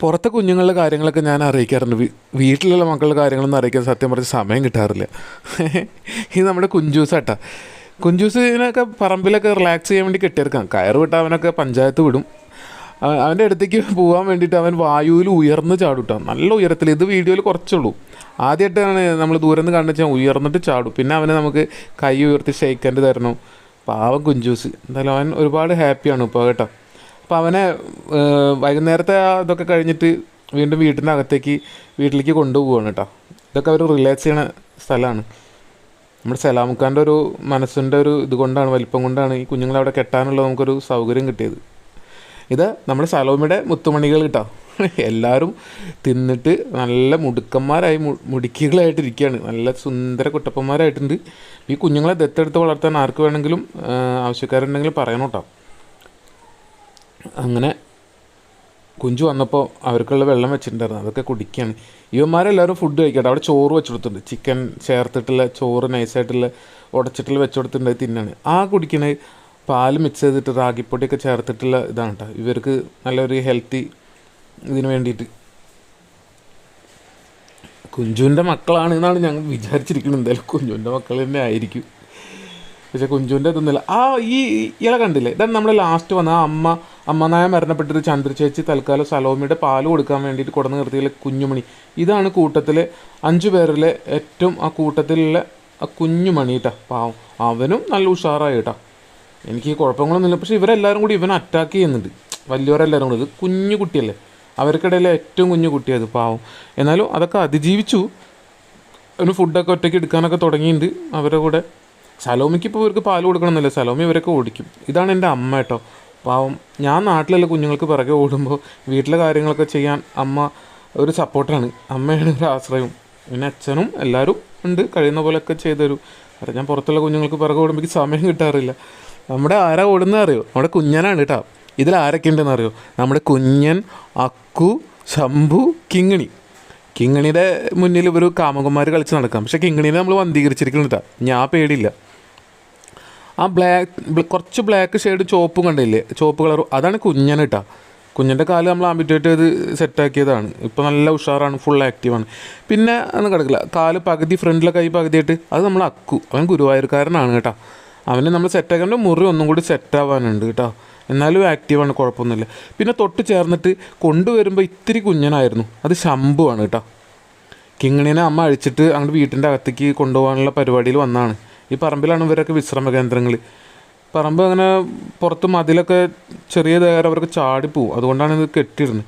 പുറത്തെ കുഞ്ഞുങ്ങളുടെ കാര്യങ്ങളൊക്കെ ഞാൻ അറിയിക്കാറുണ്ട്. വീട്ടിലുള്ള മക്കളുടെ കാര്യങ്ങളൊന്നും അറിയിക്കാൻ സത്യം പറഞ്ഞ് സമയം കിട്ടാറില്ല. ഇത് നമ്മുടെ കുഞ്ചൂസാട്ടാ കുഞ്ചൂസിനൊക്കെ പറമ്പിലൊക്കെ റിലാക്സ് ചെയ്യാൻ വേണ്ടി കെട്ടിയെടുക്കാം. കയറ് വിട്ട് അവനൊക്കെ പഞ്ചായത്ത് വിടും. അവ- അവന്റെ അടുത്തേക്ക് പോകാൻ വേണ്ടിയിട്ട് അവൻ വായുവിൽ ഉയർന്ന് ചാടും നല്ല ഉയരത്തിൽ. ഇത് വീഡിയോയിൽ കുറച്ചുള്ളൂ. ആദ്യമായിട്ടാണ് നമ്മൾ ദൂരം നിന്ന് കണ്ടു വെച്ചാൽ ഉയർന്നിട്ട് ചാടും. പിന്നെ അവനെ നമുക്ക് കൈ ഉയർത്തി ഷെയ്ക്കേണ്ടി തരണം പാവം കുഞ്ചൂസ്. എന്തായാലും അവൻ ഒരുപാട് ഹാപ്പിയാണ് ഇപ്പോൾ കേട്ടോ. അപ്പോൾ അവനെ വൈകുന്നേരത്തെ ഇതൊക്കെ കഴിഞ്ഞിട്ട് വീണ്ടും വീട്ടിന്റെ അകത്തേക്ക് വീട്ടിലേക്ക് കൊണ്ടുപോവാണ് കേട്ടോ. ഇതൊക്കെ അവർ റിലാക്സ് ചെയ്യണ സ്ഥലമാണ് നമ്മുടെ സലാമുക്കാന്റെ ഒരു മനസ്സിന്റെ ഒരു ഇതുകൊണ്ടാണ് വലിപ്പം കൊണ്ടാണ് ഈ കുഞ്ഞുങ്ങളെ അവിടെ കെട്ടാനുള്ള നമുക്കൊരു സൗകര്യം കിട്ടിയത്. ഇത് നമ്മുടെ സലോമിയുടെ മുത്തുമണികൾ കിട്ടാം. എല്ലാവരും തിന്നിട്ട് നല്ല മുടുക്കന്മാരായി മുടുക്കികളായിട്ടിരിക്കുകയാണ്. നല്ല സുന്ദര കുട്ടപ്പന്മാരായിട്ടുണ്ട്. ഈ കുഞ്ഞുങ്ങളെ ദത്തെടുത്ത് വളർത്താൻ ആർക്ക് വേണമെങ്കിലും ആവശ്യക്കാരുണ്ടെങ്കിൽ പറയണം കേട്ടോ. അങ്ങനെ കുഞ്ചു വന്നപ്പോൾ അവർക്കുള്ള വെള്ളം വെച്ചിട്ടുണ്ടായിരുന്നു. അതൊക്കെ കുടിക്കുകയാണ് ഇവന്മാരെല്ലാവരും ഫുഡ് കഴിക്കട്ടെ. അവിടെ ചോറ് വെച്ച് കൊടുത്തിട്ടുണ്ട് ചിക്കൻ ചേർത്തിട്ടുള്ള ചോറ് നൈസായിട്ടുള്ള ഉടച്ചിട്ടുള്ള വെച്ച് കൊടുത്തിട്ടുണ്ട് അത് തിന്നാണ്. ആ കുടിക്കണ പാൽ മിക്സ് ചെയ്തിട്ട് റാഗിപ്പൊടിയൊക്കെ ചേർത്തിട്ടുള്ള ഇതാണ് കേട്ടോ ഇവർക്ക് നല്ലൊരു ഹെൽത്തി ഇതിന് വേണ്ടിയിട്ട്. കുഞ്ചുവിന്റെ മക്കളാണ് എന്നാണ് ഞങ്ങൾ വിചാരിച്ചിരിക്കുന്നത്. എന്തായാലും കുഞ്ചുവിന്റെ മക്കൾ തന്നെ ആയിരിക്കും. പക്ഷെ കുഞ്ചുവിന്റെ ഇതൊന്നുമില്ല. ആ ഈ ഇല കണ്ടില്ലേ? ഇതാണ് നമ്മുടെ ലാസ്റ്റ് വന്ന ആ അമ്മ അമ്മനായ മരണപ്പെട്ടിട്ട് ചന്ദ്രചേച്ചി തൽക്കാലം സലോമിയുടെ പാൽ കൊടുക്കാൻ വേണ്ടിയിട്ട് കൊടുന്ന് നിർത്തിയിലെ കുഞ്ഞുമണി. ഇതാണ് കൂട്ടത്തിലെ അഞ്ചു പേരിലെ ഏറ്റവും ആ കൂട്ടത്തിലുള്ള ആ കുഞ്ഞുമണി കേട്ടാ പാവം. അവനും നല്ല ഉഷാറായി കേട്ടാ എനിക്ക് കുഴപ്പങ്ങളൊന്നുമില്ല. പക്ഷേ ഇവരെല്ലാവരും കൂടി ഇവനെ അറ്റാക്ക് ചെയ്യുന്നുണ്ട്. വലിയവരെല്ലാവരും കൂടി. ഇത് കുഞ്ഞു കുട്ടിയല്ലേ? അവർക്കിടയിൽ ഏറ്റവും കുഞ്ഞു കുട്ടിയത് പാവം. എന്നാലും അതൊക്കെ അതിജീവിച്ചു. ഒരു ഫുഡൊക്കെ ഒറ്റയ്ക്ക് എടുക്കാനൊക്കെ തുടങ്ങിയിട്ടുണ്ട് അവരുടെ കൂടെ. സലോമിക്ക് ഇപ്പോൾ ഇവർക്ക് പാൽ കൊടുക്കണമെന്നില്ല. സലോമി ഇവരൊക്കെ ഓടിക്കും. ഇതാണ് എന്റെ അമ്മ കേട്ടോ പാവം. ഞാൻ നാട്ടിലുള്ള കുഞ്ഞുങ്ങൾക്ക് പിറകെ ഓടുമ്പോൾ വീട്ടിലെ കാര്യങ്ങളൊക്കെ ചെയ്യാൻ അമ്മ ഒരു സപ്പോർട്ടാണ്. അമ്മയാണ് ഒരു ആശ്രയം. പിന്നെ അച്ഛനും എല്ലാവരും ഉണ്ട്. കഴിയുന്ന പോലെയൊക്കെ ചെയ്തു തരും കാരണം ഞാൻ പുറത്തുള്ള കുഞ്ഞുങ്ങൾക്ക് പിറകെ ഓടുമ്പോൾ സമയം കിട്ടാറില്ല. നമ്മുടെ ആരാ ഓടുന്നത് അറിയോ? നമ്മുടെ കുഞ്ഞനാണ് കേട്ടോ. ഇതിൽ ആരൊക്കെ ഉണ്ടെന്ന് അറിയോ? നമ്മുടെ കുഞ്ഞൻ അക്കു ശംഭു കിങ്ങിണി. കിങ്ങിണിയുടെ മുന്നിൽ ഒരു കാമകുമാർ കളിച്ച് നടക്കാം. പക്ഷേ കിങ്ങിണിനെ നമ്മൾ വന്ധീകരിച്ചിരിക്കുന്നുണ്ട് ഞാൻ പേടിയില്ല. ആ ബ്ലാക്ക് കുറച്ച് ബ്ലാക്ക് ഷെയ്ഡ് ചോപ്പും കണ്ടില്ലേ? ചോപ്പ് കളറും അതാണ് കുഞ്ഞൻ കേട്ടോ കുഞ്ഞിന്റെ കാൽ നമ്മൾ ആംബിറ്റേറ്റ് ചെയ്ത് സെറ്റാക്കിയതാണ് ഇപ്പോൾ നല്ല ഉഷാറാണ് ഫുൾ ആക്റ്റീവാണ് പിന്നെ അന്ന് കിടക്കില്ല. കാൽ പകുതി ഫ്രണ്ടിലെ കൈ പകുതിയായിട്ട് അത് നമ്മൾ അക്കു. അവൻ ഗുരുവായൂർക്കാരനാണ് കേട്ടോ അവന് നമ്മൾ സെറ്റാക്കേണ്ട മുറി ഒന്നും കൂടി സെറ്റാവാനുണ്ട് കേട്ടോ എന്നാലും ആക്റ്റീവാണ് കുഴപ്പമൊന്നുമില്ല. പിന്നെ തൊട്ട് ചേർന്നിട്ട് കൊണ്ടുവരുമ്പോൾ ഇത്തിരി കുഞ്ഞനായിരുന്നു. അത് ശംഭുവാണ് കേട്ടോ കിങ്ങിണിനെ അമ്മ അഴിച്ചിട്ട് അങ്ങോട്ട് വീട്ടിന്റെ അകത്തേക്ക് കൊണ്ടുപോകാനുള്ള പരിപാടിയിൽ വന്നതാണ് ഈ പറമ്പിലാണ് ഇവരൊക്കെ വിശ്രമ കേന്ദ്രങ്ങൾ പറമ്പ് അങ്ങനെ പുറത്ത് മതിലൊക്കെ ചെറിയ ദേരം അവർക്ക് ചാടിപ്പോവും അതുകൊണ്ടാണ് ഇത് കെട്ടിയിരുന്നത്